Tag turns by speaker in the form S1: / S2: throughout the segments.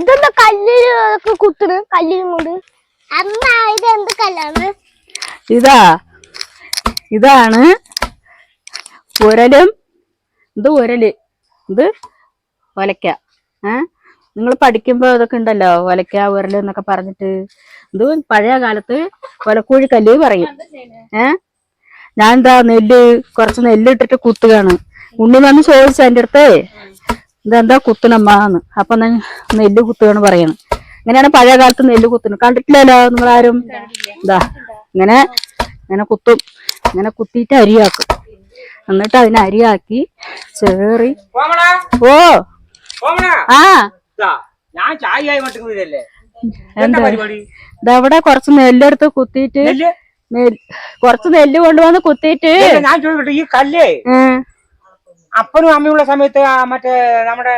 S1: ഇതെന്താ കല്ലിലൊക്കെ കുത്തണ് കല്ലിലും കൊണ്ട് അമ്മ ഇത് എന്ത് കല്ലാണ്?
S2: ഇതാ. ഇതാണ് ഉരലും ഇത് ഉരൽ ഇത് ഒലക്ക നിങ്ങൾ പഠിക്കുമ്പോ ഇതൊക്കെ ഉണ്ടല്ലോ ഒലക്ക ഉരൽ എന്നൊക്കെ പറഞ്ഞിട്ട്. ഇത് പഴയ കാലത്ത് ഒലക്കൂഴി കല്ല് പറയും. ഏ? ഞാൻ എന്താ നെല്ല് കുറച്ച് നെല്ല് ഇട്ടിട്ട് കുത്തുകയാണ്. ഉണ്ണി വന്ന് ചോദിച്ചു എന്റെ അടുത്ത് ഇതെന്താ കുത്തണമ്മാന്ന് അപ്പൊ ഞാൻ നെല്ല് കുത്തുകയാണ് പറയണം. ഇങ്ങനെയാണ് പഴയ കാലത്ത് നെല്ല് കുത്തുന്നത്? കണ്ടിട്ടില്ലല്ലോ നമ്മളാരും ഇതാ ഇങ്ങനെ ഇങ്ങനെ കുത്തും. ഇങ്ങനെ കുത്തിയിട്ട് അരിയാക്കും. എന്നിട്ട് അതിനെ അരിയാക്കി ചേറി. ഓ. ആ.
S3: എന്താ
S2: എന്താ? ഇതവിടെ കുറച്ച് നെല്ലെടുത്ത് കുത്തിയിട്ട് കുറച്ച് നെല്ല് കൊണ്ടുവന്ന് കുത്തിയിട്ട്
S3: ഞാൻ ചോദിക്കട്ടെ ഈ കല്ലേ? അപ്പനും അമ്മയുള്ള സമയത്ത് മറ്റേ നമ്മുടെ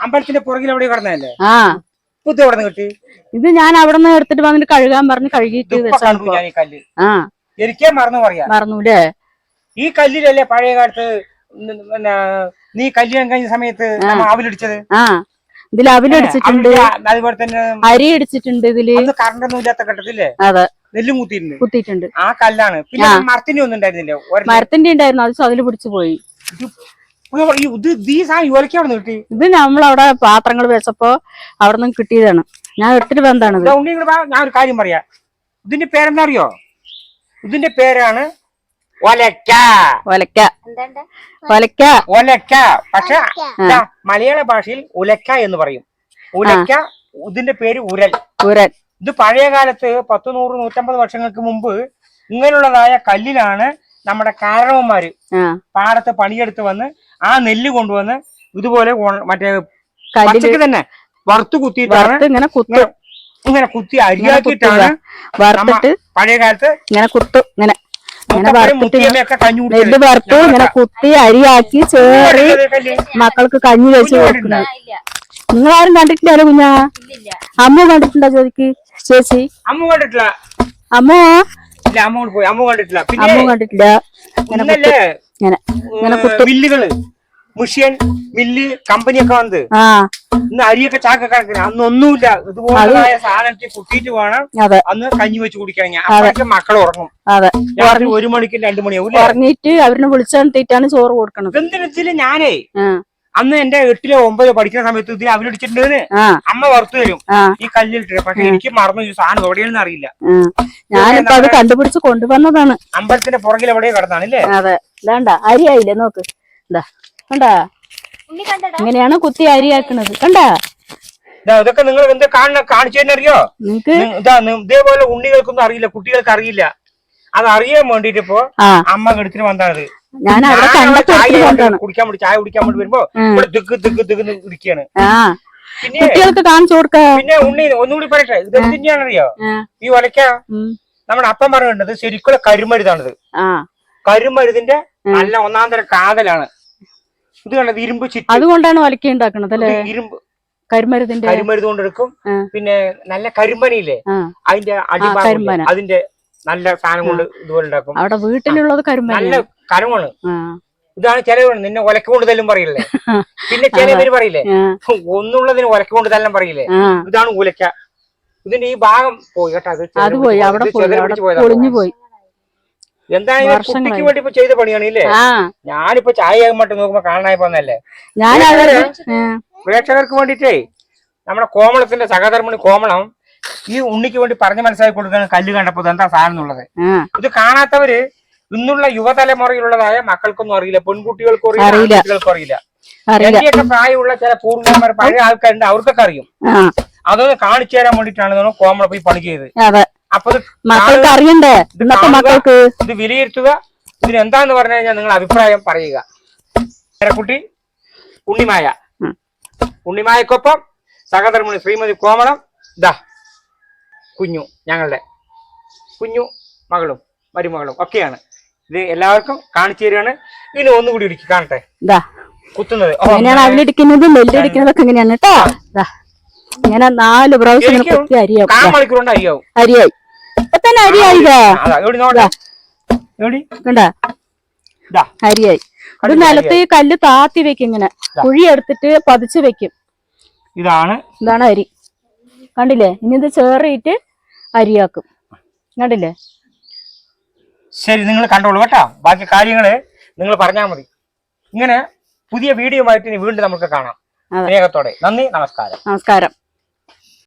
S3: അമ്പലത്തിന്റെ പുറകിൽ എവിടെ കിടന്നതല്ലേ?
S2: ആ.
S3: കുത്തി എവിടെ കിട്ടി?
S2: ഇത് ഞാൻ അവിടെ നിന്ന് എടുത്തിട്ട് വന്നിട്ട് കഴുകാൻ പറഞ്ഞ് കഴുകിയിട്ട്
S3: ഞാൻ ഈ കല്ല്.
S2: ആ.
S3: എനിക്കേ മറന്നു പറയാ.
S2: മറന്നൂലേ?
S3: ഈ കല്ലിലല്ലേ പഴയ കാലത്ത് പിന്നെ നീ കല്യാണം കഴിഞ്ഞ സമയത്ത് ആവിലടിച്ചത്
S2: ആ. ഇതിൽ അവിലടിച്ചിട്ടുണ്ട്
S3: അവിൽ അതുപോലെ തന്നെ
S2: അരി അടിച്ചിട്ടുണ്ട്
S3: ഇതിൽ. കറണ്ടൊന്നും ഇല്ലാത്ത ഘട്ടത്തില്ലേ
S2: അതെ.
S3: നെല്ലും കുത്തിയിട്ടുണ്ട്
S2: കുത്തിയിട്ടുണ്ട്.
S3: ആ കല്ലാണ്. പിന്നെ മരത്തിന്റെ ഒന്നും ഉണ്ടായിരുന്നില്ലേ.
S2: മരത്തിന്റെ ഉണ്ടായിരുന്നു. അത് അതിൽ പിടിച്ചു പോയി.
S3: ഇത് ഈ- ഈ സാധനം യുവലയ്ക്ക് അവിടെ നിന്ന് കിട്ടി.
S2: ഇത് നമ്മളവിടെ പാത്രങ്ങൾ വെച്ചപ്പോ അവിടെ നിന്ന് കിട്ടിയതാണ്. ഞാൻ എടുത്തിട്ട്
S3: ഇങ്ങട് വാ, ഞാൻ ഒരു കാര്യം പറയാ. ഇതിന്റെ പേരെന്താ അറിയോ? ഇതിന്റെ പേരാണ് ഒലക്ക.
S2: ഒലക്ക.
S1: എന്താ
S2: ഒലക്ക.
S3: ഒലക്ക. പക്ഷെ മലയാള ഭാഷയിൽ ഉലക്ക എന്ന് പറയും. ഉലക്ക ഇതിന്റെ പേര് ഉരൽ.
S2: ഉരൽ.
S3: ഇത് പഴയ കാലത്ത് പത്ത് നൂറ് നൂറ്റമ്പത് വർഷങ്ങൾക്ക് മുമ്പ് ഇങ്ങനെയുള്ളതായ കല്ലിലാണ് നമ്മുടെ കാരണവന്മാര് പാടത്ത് പണിയെടുത്ത് വന്ന് ആ നെല്ല് കൊണ്ടുവന്ന് ഇതുപോലെ മറ്റേ പച്ചക്ക് തന്നെ വറുത്ത് കുത്തിയിട്ടാണ്
S2: ഇങ്ങനെ കുത്തും.
S3: ഇങ്ങനെ- ഇങ്ങനെ കുത്തി അരിയാക്കിയിട്ടാണ്
S2: വറുത്തിട്ട്
S3: പഴയ കാലത്ത്
S2: ഇങ്ങനെ കുത്തു. ഇങ്ങനെ ഇങ്ങനെ വറുത്തിട്ട് നെല്ല് വറുത്തു ഇങ്ങനെ കുത്തി അരിയാക്കി ചേറി മക്കൾക്ക് കഞ്ഞി വെച്ച് കൊടുക്കുന്നത്. നിങ്ങൾ ആരും കണ്ടിട്ടില്ല കുഞ്ഞാ? അമ്മ കണ്ടിട്ടുണ്ടോ ചോദിക്ക് ചേച്ചി?
S3: അമ്മ കണ്ടിട്ടില്ല.
S2: അമ്മ?
S3: അമ്മ പോയി. അമ്മ കണ്ടിട്ടില്ല. പിന്നെ
S2: അമ്മ കണ്ടിട്ടില്ല ഇങ്ങനെ ഇങ്ങനെ
S3: ഏ, മില്ലുകൾ. മിഷ്യൻ മില്ല് കമ്പനിയൊക്കെ വന്നത്.
S2: ആ.
S3: ഇന്ന് അരിയൊക്കെ ചാക്ക അന്ന് ഒന്നുമില്ല. ഇതുപോലെ സാധനത്തിൽ കുത്തിയിട്ട് വേണം.
S2: അതെ.
S3: അന്ന് കഞ്ഞി വെച്ച് അപ്പോഴേക്കും മക്കൾ ഉറങ്ങും.
S2: അതെ.
S3: രാത്രി ഒരു മണിക്കും രണ്ടു മണിയാവും
S2: ഉറങ്ങിയിട്ട് അവരിനെ വിളിച്ചെടുത്തിട്ടാണ് ചോറ് കൊടുക്കണത്.
S3: ഇതെന്തിനത്തിൽ ഞാനേ? അന്ന് എന്റെ എട്ടിലോ ഒമ്പതോ പഠിക്കുന്ന സമയത്ത് ഇതിൽ അവലടിച്ചിട്ടുണ്ടെന്ന്
S2: ആ.
S3: അമ്മ വറുത്തു തരും.
S2: ആ.
S3: ഈ കല്ലിലിട്ട് പക്ഷെ എനിക്ക് മറന്നു ഈ സാധനം എവിടെയാണെന്ന് അറിയില്ല.
S2: ഞാനിപ്പോ അത് കണ്ടുപിടിച്ച് കൊണ്ടുവന്നതാണ്.
S3: അമ്പലത്തിന്റെ പുറകിൽ എവിടെയോ കിടന്നാണ് അല്ലേ
S2: അതെ. വേണ്ട അരിയായില്ലേ നോക്ക്. എന്താ കണ്ടാ?
S1: ഉണ്ണി കണ്ടടാ.
S2: ഇങ്ങനെയാണ് കുത്തി അരിയാക്കുന്നത്. കണ്ടാ?
S3: ഇതാ, ഇതൊക്കെ നിങ്ങൾ എന്താ കാണുന്ന കാണിച്ചു തന്നെ അറിയോ ഇതാ ഇതേപോലെ ഉണ്ണികൾക്കൊന്നും അറിയില്ല കുട്ടികൾക്ക് അറിയില്ല. അത് അറിയാൻ വേണ്ടിട്ട് ഇപ്പോ അമ്മ കെടുത്തിന് വന്നതാണ്
S2: ഞാൻ അവിടെ
S3: ഞാൻ അവിടെ
S2: കണ്ടപ്പോ
S3: ചായ
S2: എടുത്തിട്ട് കൊണ്ടാണ്
S3: കുടിക്കാൻ വേണ്ടി ചായ കുടിക്കാൻ വേണ്ടി വരുമ്പോ ദിക്ക് ദിക്ക് ദിക്ക് ഇരിക്കുകയാണ്
S2: കുട്ടികൾക്ക് കാണിച്ചു കൊടുക്ക.
S3: പിന്നെ ഉണ്ണി ഒന്നുകൂടി പറയട്ടെ? ഇത് എന്തിനാണെന്നറിയോ ഈ ഒലക്ക. നമ്മുടെ അപ്പം പറഞ്ഞിട്ടുണ്ട് ശരിക്കുള്ള കരുമരുതാണിത്. കരുമരുതിന്റെ നല്ല ഒന്നാം തരം കാതലാണ്. ഇത് കണ്ടത് ഇരുമ്പ് ചുറ്റി
S2: അതുകൊണ്ടാണ് ഒലക്ക ഉണ്ടാക്കുന്നത് അല്ലേ?
S3: ഇരുമ്പ്
S2: കരിമരുതിന്റെ
S3: കരിമരുത് കൊണ്ടെടുക്കും. പിന്നെ നല്ല കരിമ്പനിയില്ലേ? അതിന്റെ അടിഭാഗം
S2: കരിമ്പന.
S3: അതിന്റെ നല്ല സാധനം കൊണ്ട് ഇതുപോലെ ഉണ്ടാക്കും.
S2: അവിടെ വീട്ടിലുള്ളത് കരിമരുന്ന്
S3: നല്ല കരമാണ് ഇതാണ് ചിലവാണ് നിന്നെ ഒലക്ക് കൊണ്ട് തല്ലും പറയില്ലേ? പിന്നെ ചില പേര് പറയില്ലേ? ഒന്നുള്ളതിന് ഒലക്ക് കൊണ്ട് തല്ലാൻ പറയില്ലേ ഇതാണ് ഉലക്ക. ഇതിന്റെ ഈ ഭാഗം പോയി കേട്ടോ. അത് കുട്ടിക്ക് വേണ്ടി ഇപ്പൊ ചെയ്ത പണിയാണ് ഇല്ലേ? ഞാനിപ്പോ ചായ ആകുമ്പോട്ട് നോക്കുമ്പോ കാണാനായി പോന്നല്ലേ
S2: ഞാൻ
S3: പ്രേക്ഷകർക്ക് വേണ്ടിട്ടേ നമ്മുടെ കോമളത്തിന്റെ സഹധർമ്മിണി കോമളം ഈ ഉണ്ണിക്ക് വേണ്ടി പറഞ്ഞു മനസ്സിലാക്കി കൊടുക്കാൻ കല്ല് കണ്ടപ്പോ എന്താ സാധനം എന്നുള്ളത്? ഇത് കാണാത്തവര് ഇന്നുള്ള യുവതലമുറയിലുള്ളതായ മക്കൾക്കൊന്നും അറിയില്ല. പെൺകുട്ടികൾക്കും അറിയില്ല. ആൺകുട്ടികൾക്കും അറിയില്ല. എന്റെയൊക്കെ പ്രായമുള്ള ചില പൂർവികന്മാർ പഴയ ആൾക്കാരുണ്ട് അവർക്കൊക്കെ അറിയും. അതൊന്ന് കാണിച്ചു തരാൻ വേണ്ടിട്ടാണ് കോമളെ പോയി പണി ചെയ്തത്. അപ്പൊ ഇത്
S2: മക്കൾക്ക് അറിയണ്ടേ? ഇന്നത്തെ മക്കൾക്ക്?
S3: ഇത് വിലയിരുത്തുക. ഇതിന് എന്താന്ന് പറഞ്ഞു കഴിഞ്ഞാൽ നിങ്ങൾ അഭിപ്രായം പറയുക. കുട്ടി ഉണ്ണിമായ. ഉണ്ണിമായക്കൊപ്പം സഹധർമ്മിണി ശ്രീമതി കോമളം ദാ കുഞ്ഞു ഞങ്ങളുടെ കുഞ്ഞു മകളും മരുമകളും ഒക്കെയാണ്. ഇത് എല്ലാവർക്കും കാണിച്ചു തരികയാണ്. ഇനി ഒന്നുകൂടി ഇടിക്കും കാണട്ടെ.
S2: ഇതാ
S3: കുത്തുന്നത്. ഓ,
S2: ഇങ്ങനെയാണ് അവലിടിക്കുന്നത് നെല്ലിടിക്കുന്നതൊക്കെ ഇങ്ങനെയാണ് കേട്ടോ. ഇങ്ങനെ നാല് പ്രാവശ്യം കുത്തി അരിയാവും.
S3: മണിക്കൂർ കൊണ്ട് അരിയാവും.
S2: അരിയായി. ഇപ്പൊ തന്നെ അരിയായി കണ്ടാ? അരിയായി.
S3: അത്
S2: നിലത്ത് കല്ല് താത്തി വെക്കും ഇങ്ങനെ. കുഴി എടുത്തിട്ട് പതിച്ചു വെക്കും.
S3: ഇതാണ്.
S2: ഇതാണ് അരി. കണ്ടില്ലേ? ഇനി ഇത് ചേറിയിട്ട് അരിയാക്കും. കണ്ടില്ലേ?
S3: ശരി നിങ്ങൾ കണ്ടോളൂ കേട്ടോ. ബാക്കി കാര്യങ്ങൾ നിങ്ങൾ പറഞ്ഞാൽ മതി. ഇങ്ങനെ പുതിയ വീഡിയോ ആയിട്ട് ഇനി വീണ്ടും നമുക്ക് കാണാം. സ്നേഹത്തോടെ. നന്ദി നമസ്കാരം.
S2: നമസ്കാരം.